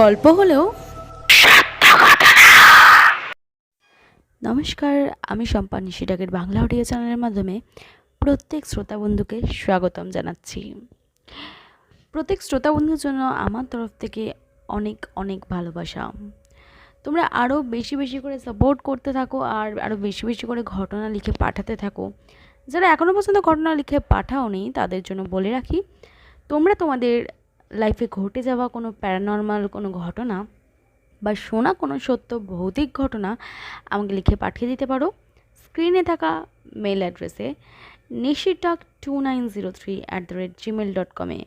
গল্প হলেও নমস্কার, আমি সম্পা নিশিডাকের বাংলা অডিও চ্যানেলের মাধ্যমে প্রত্যেক শ্রোতা বন্ধুকে স্বাগতম জানাচ্ছি। প্রত্যেক শ্রোতা বন্ধুর জন্য আমার তরফ থেকে অনেক অনেক ভালোবাসা। তোমরা আরও বেশি বেশি করে সাপোর্ট করতে থাকো আর আরও বেশি বেশি করে ঘটনা লিখে পাঠাতে থাকো। যারা এখনও পর্যন্ত ঘটনা লিখে পাঠাওনি, তাদের জন্য বলে রাখি, তোমরা তোমাদের লাইফে ঘটে যাওয়া কোনো প্যারানর্মাল কোনো ঘটনা বা শোনা কোনো সত্য, ভৌতিক ঘটনা আমাকে লিখে পাঠিয়ে দিতে পারো। স্ক্রিনে থাকা মেল অ্যাড্রেসে নিশিটাক two nine zero three at the rate Gmail dot কমে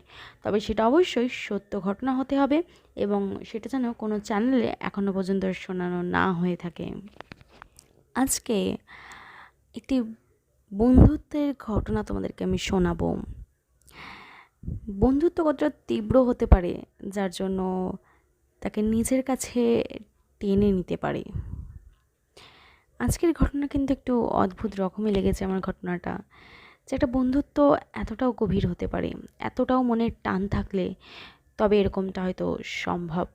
তবে সেটা অবশ্যই সত্য ঘটনা হতে হবে এবং সেটা যেন কোনো চ্যানেলে এখনও পর্যন্ত শোনানো না হয়ে থাকে। আজকে একটি বন্ধুত্বের ঘটনা তোমাদেরকে আমি শোনাবো। বন্ধুত্ব কতটা তীব্র হতে পারে, যার জন্য তাকে নিজের কাছে টেনে নিতে পারে? আজকের ঘটনা কিন্তু একটু অদ্ভুত রকমই লেগেছে আমার ঘটনাটা, যে একটা বন্ধুত্ব এতটাও গভীর হতে পারে, এতটাও মনের টান থাকলে তবে এরকমটা হয়তো সম্ভব।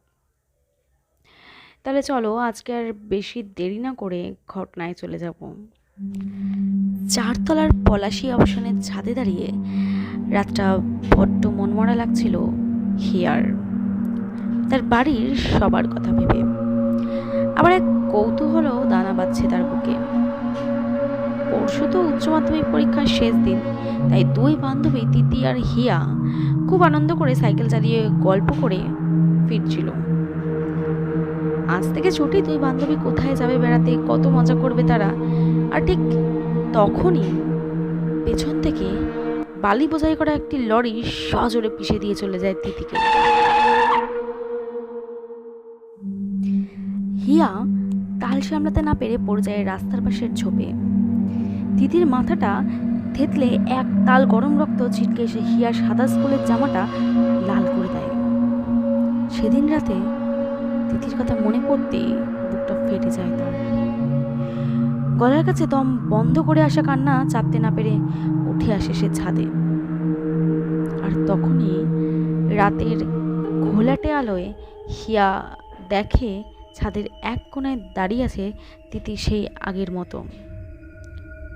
তাহলে চলো আজকে আর বেশি দেরি না করে ঘটনায় চলে যাব। চারতলার পলাশি আবাসনের ছাদে দাঁড়িয়ে রাতটা বড্ড মনমরা লাগছিল হিয়ার। তার বাড়ির সবার কথা ভেবে। আবার এক কৌতূহলও দানা বাঁধছে তার বুকে। পরশু তো উচ্চ মাধ্যমিক পরীক্ষার শেষ দিন, তাই দুই বান্ধবী, তিতি আর হিয়া, খুব আনন্দ করে সাইকেল চালিয়ে গল্প করে ফিরছিল। আজ থেকে ছুটি, দুই বান্ধবী কোথায় যাবে বেড়াতে, কত মজা করবে তারা, আর ঠিক তখনই পেছন থেকে বালি বোঝাই করা একটি লরি সজোরে পিষে দিয়ে চলে যায় তিতিকে। হিয়া তাল সামলাতে না পেরে পড়ে যায় রাস্তার পাশের ঝোপে। তিতির মাথাটা থেতলে এক তাল গরম রক্ত ছিটকে এসে হিয়ার সাদা স্কুলের জামাটা লাল করে দেয়। সেদিন রাতে তিথির কথা মনে পড়তেই বুকটা ফেটে যায় তার। গলার কাছে দম বন্ধ করে আসা কান্না চাপতে না পেরে উঠে আসে সে ছাদে। আর তখনই রাতের ঘোলাটে আলোয় হিয়া দেখে ছাদের এক কোনায় দাঁড়িয়ে আছে তিতি সেই আগের মতো।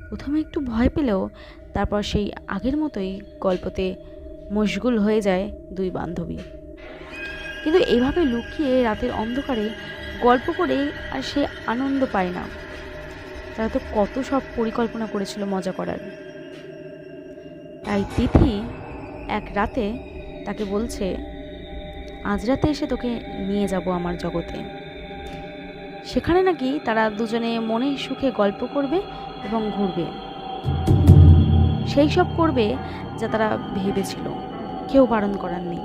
প্রথমে একটু ভয় পেলেও তারপর সেই আগের মতোই গল্পতে মশগুল হয়ে যায় দুই বান্ধবী। কিন্তু এভাবে লুকিয়ে রাতের অন্ধকারে গল্প করে আর সে আনন্দ পায় না। তারা তো কত সব পরিকল্পনা করেছিল মজা করার। তাই তিথি এক রাতে তাকে বলছে, আজ রাতে এসে তোকে নিয়ে যাব আমার জগতে। সেখানে নাকি তারা দুজনে মনে সুখে গল্প করবে এবং ঘুরবে। সেই সব করবে যা তারা ভেবেছিল, কেউ বারণ করার নেই।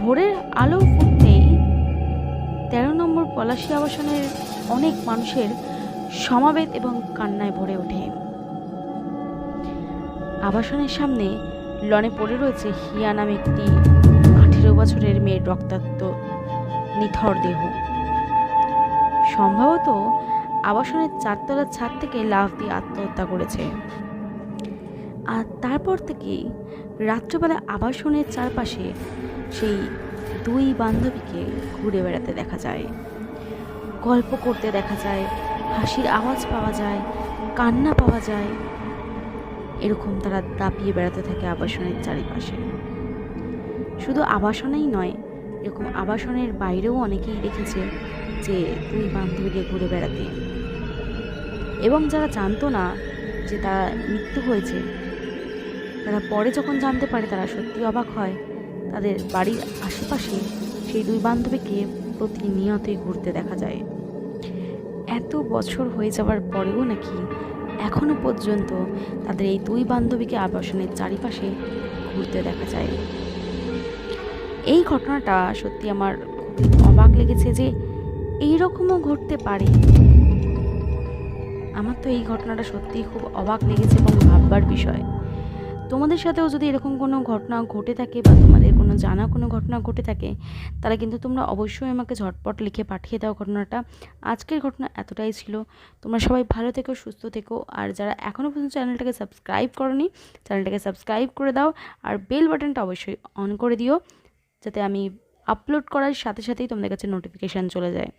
ভোরের আলো ফুটতেই তেরো নম্বর পলাশী আবাসনের অনেক মানুষের সমাবেত এবং কান্নায় ভরে ওঠে। আবাসনের সামনে লনে পড়ে রয়েছে হিয়া নামে একটি আঠেরো বছরের মেয়ের রক্তাক্ত, নিথর দেহ। সম্ভবত আবাসনের চারতলার ছাদ থেকে লাফ দিয়ে আত্মহত্যা করেছে। আর তারপর থেকেই রাত্রেবেলা আবাসনের চারপাশে সেই দুই বান্ধবীকে ঘুরে বেড়াতে দেখা যায়। গল্প করতে দেখা যায়, হাসির আওয়াজ পাওয়া যায়, কান্না পাওয়া যায় এরকম তারা দাপিয়ে বেড়াতে থাকে আবাসনের চারিপাশে। শুধু আবাসনেই নয়, এরকম আবাসনের বাইরেও অনেকেই দেখেছে যে দুই বান্ধবীকে ঘুরে বেড়াতে। এবং যারা জানতো না যে তার মৃত্যু হয়েছে, তারা পরে যখন জানতে পারে তারা সত্যি অবাক হয়, তাদের বাড়ির আশেপাশে সেই দুই বান্ধবীকে প্রতিনিয়তই ঘুরতে দেখা যায়। এত বছর হয়ে যাওয়ার পরেও নাকি এখনও পর্যন্ত তাদের এই দুই বান্ধবীকে আবাসনের চারিপাশে ঘুরতে দেখা যায়। এই ঘটনাটা সত্যি আমার অবাক লেগেছে যে এইরকমও ঘটতে পারে। আমার তো এই ঘটনাটা সত্যিই খুব অবাক লেগেছে এবং ভাববার বিষয়। তোমাদের সাথেও যদি এরকম কোনো ঘটনা ঘটে থাকে বা তোমাদের জানা কোনো ঘটনা ঘটে থাকে, তাহলে কিন্তু তোমরা অবশ্যই আমাকে ঝটপট লিখে পাঠিয়ে দাও ঘটনাটা। আজকের ঘটনা এতটাই ছিল। তোমরা সবাই ভালো থেকো, সুস্থ থেকো। আর যারা এখনও পর্যন্ত চ্যানেলটাকে সাবস্ক্রাইব করনি, চ্যানেলটাকে সাবস্ক্রাইব করে দাও আর বেল বাটনটা অবশ্যই অন করে দিও, যাতে আমি আপলোড করার সাথে সাথেই তোমাদের কাছে নোটিফিকেশান চলে যায়।